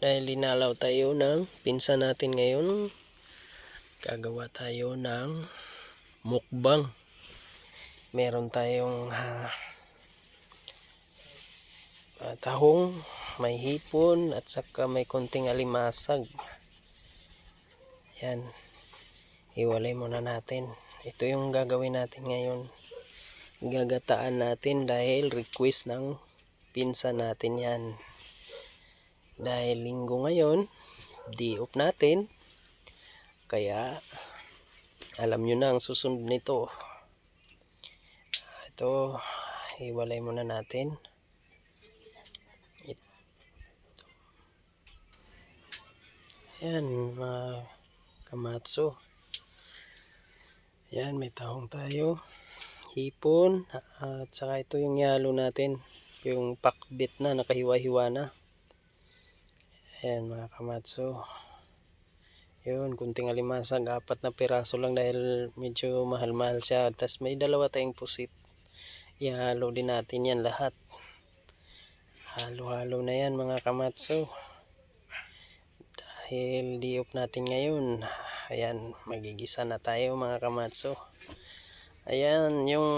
dahil linalaw tayo ng pinsan natin ngayon. Gagawa tayo ng mukbang. Meron tayong ah, ah, tahong may hipon at saka may konting alimasag. Yan. Iwalay muna natin. Ito yung gagawin natin ngayon. Gagataan natin dahil request ng pinsan natin yan dahil linggo ngayon di off natin. Kaya alam nyo na ang susunod nito. Ito iwalay muna natin. Ito. ayan mga kamatso yan may tahong tayo. Hipon at saka ito yung yalo natin. Yung pakbit na nakahiwa-hiwa na Ayan mga kamatso. Yun, kunting alimasag. Apat na piraso lang dahil medyo mahal-mahal siya. Tapos may dalawa tayong pusit. Ihalo din natin yan lahat. Halo-halo na yan mga kamatso. Dahil diop natin ngayon. Ayan, magigisa na tayo mga kamatso. Ayan, yung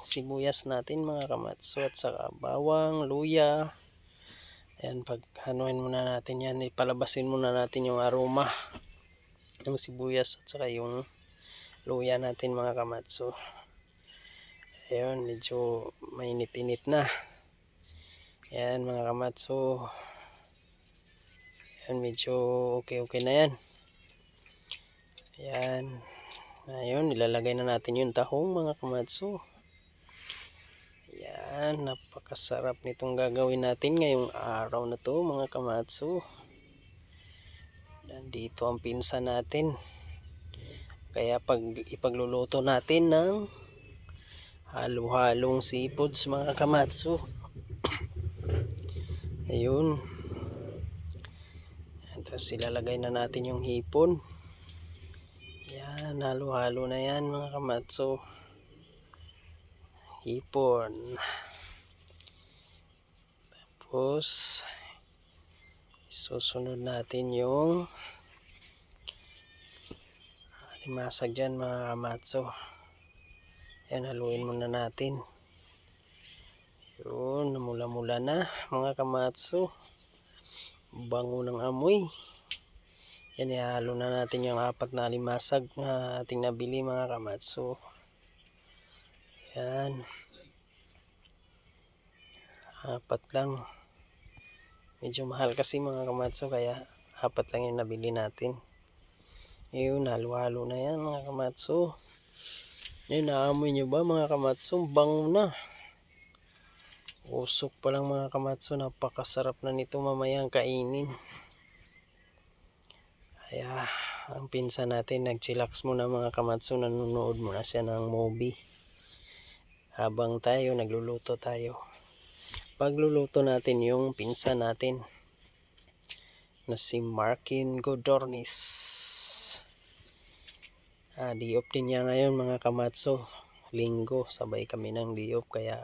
sibuyas natin mga kamatso. At saka bawang, luya. Ayan, pag hanuin muna natin yan, ipalabasin muna natin yung aroma ng sibuyas at saka yung luya natin mga kamatso. Ayun, medyo mainit-init na. Ayan mga kamatso. Ayan, medyo okay-okay na yan. Ayan. Ayun, ilalagay na natin yung tahong mga kamatso. Yan, napakasarap nitong gagawin natin ngayong araw na to mga kamatsu. Nandito ang pinsa natin. Kaya pag ipagluluto natin ng halo-halong seafoods mga kamatsu. Ayun. Tapos ilalagay na natin yung hipon. Yan, halo-halo na yan mga kamatsu hipon. Tapos, susunod natin yung limasag dyan mga kamatso. Yan, haluin muna natin. Yun, namula-mula na mga kamatso. Bango ng amoy. Yan, ihalo na natin yung apat na limasag na ating nabili mga kamatso. Yan. Apat lang. Medyo mahal kasi mga kamatso kaya apat lang yung nabili natin. Ayun, halo-halo na yan mga kamatso. Ayun, naamoy nyo ba mga kamatso? Bango na. Usok pa lang mga kamatso. Napakasarap na nito mamayang kainin. Kaya, ang pinsa natin, nag-chillax muna mga kamatso. Nanonood muna siya ng movie habang tayo nagluluto tayo. Pagluluto natin yung pinsa natin na si Markin Godornis. Ah, diop din niya ngayon mga kamatso. Linggo, sabay kami ng diop kaya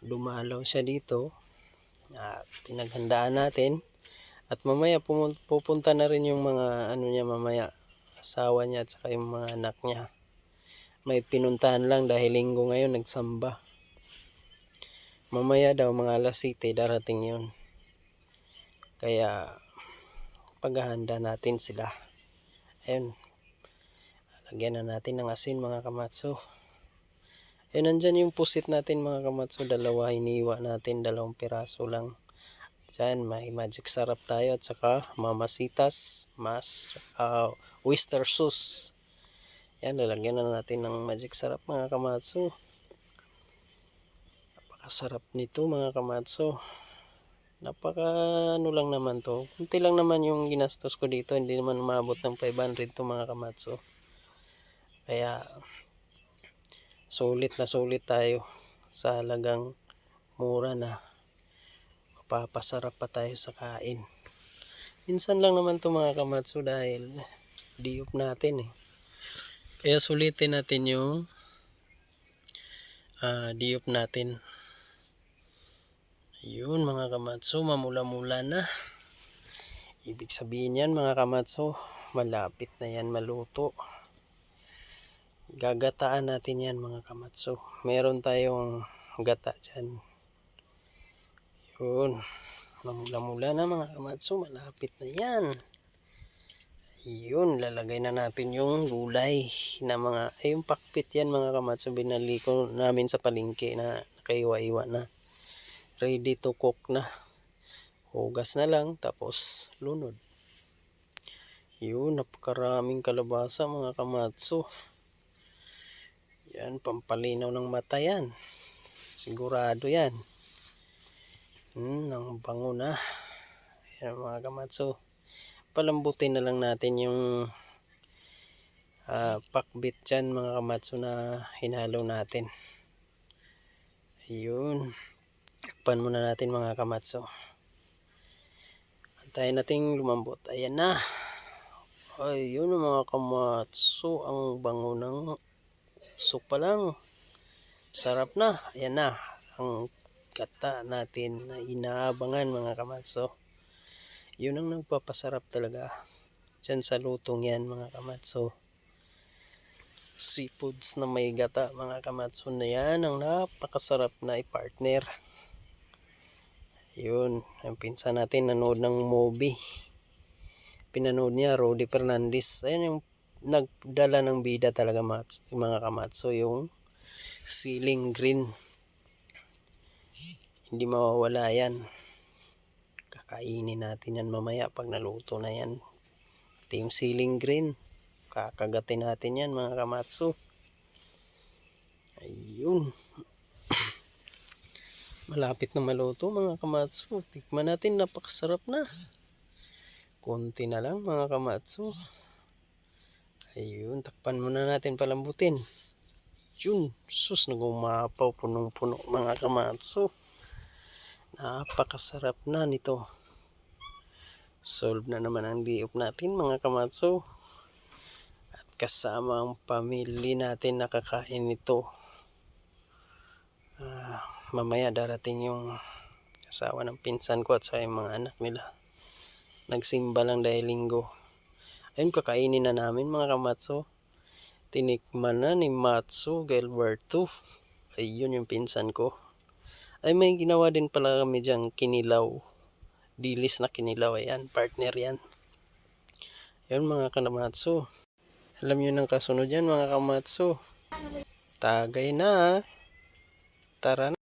dumalaw siya dito. At pinaghandaan natin. At mamaya pupunta na rin yung mga ano niya mamaya asawa niya at saka yung mga anak niya may pinuntahan lang dahil linggo ngayon nagsamba. Mamaya daw mga alas 7 darating yun. Kaya paghahanda natin sila. Ayun. Lagyan na natin ng asin mga kamatso. Ayun, nandyan yung pusit natin mga kamatso. Dalawa iniwa natin. Dalawang piraso lang. Diyan, may magic sarap tayo at saka mamasitas, mas uh, oyster sauce. Yan, lalagyan na natin ng magic sarap mga kamatso. Napakasarap nito mga kamatso. Napaka ano lang naman to. Kunti lang naman yung ginastos ko dito. Hindi naman umabot ng 500 to mga kamatso. Kaya sulit na sulit tayo sa halagang mura na mapapasarap pa tayo sa kain. Minsan lang naman to mga kamatso dahil diop natin eh. Kaya sulitin natin yung ah, diop natin. Yun mga kamatso, mamula-mula na. Ibig sabihin yan mga kamatso, malapit na yan maluto. Gagataan natin yan mga kamatso. Meron tayong gata dyan. Yun. Mamula-mula na mga kamatso, malapit na yan. Yun, lalagay na natin yung gulay na mga, ay yung pakpit yan mga kamatso, binali ko namin sa palengke na nakaiwa-iwa na. Ready to cook na. Hugas na lang, tapos lunod. Yun, napakaraming kalabasa mga kamatso. Yan, pampalinaw ng mata yan. Sigurado yan. Hmm, ang bango na. Yan mga kamatso palambutin na lang natin yung uh, pakbit dyan mga kamatso na hinalo natin ayun takpan muna natin mga kamatso. Antayin natin lumambot. Ayan na. Ayun mga kamatso. Ang bango ng usok pa lang. Sarap na. Ayan na. Ang kata natin na inaabangan mga kamatso. Yun ang nagpapasarap talaga dyan sa lutong yan mga kamatso. Seafoods na may gata mga kamatso. Na yan ang napakasarap na i-partner yun ang pinsan natin nanood ng movie pinanood niya Rody Fernandez ayun yung nagdala ng bida talaga mga kamatso yung ceiling green hindi mawawala yan Kainin natin yan mamaya pag naluto na yan. Ito yung ceiling green. Kakagatin natin yan mga kamatsu. Ayun. Malapit na maluto mga kamatsu. Tikman natin napakasarap na. Konti na lang mga kamatsu. Ayun, takpan muna natin palambutin. Yun, sus, nagumapaw punong-puno mga kamatsu. Napakasarap na nito solve na naman ang diop natin mga kamatso at kasama ang pamilya natin nakakain nito uh, mamaya darating yung asawa ng pinsan ko at sa yung mga anak nila. Nagsimba lang dahil linggo. Ayun kakainin na namin mga kamatso tinikman na ni Matsu Gilberto ayun yung pinsan ko. Ay may ginawa din pala kami diyang kinilaw. Dilis na kinilaw ayan partner yan. Yun mga kanamatsu alam nyo ng kasunod yan mga kamatsu. Tagay na tara na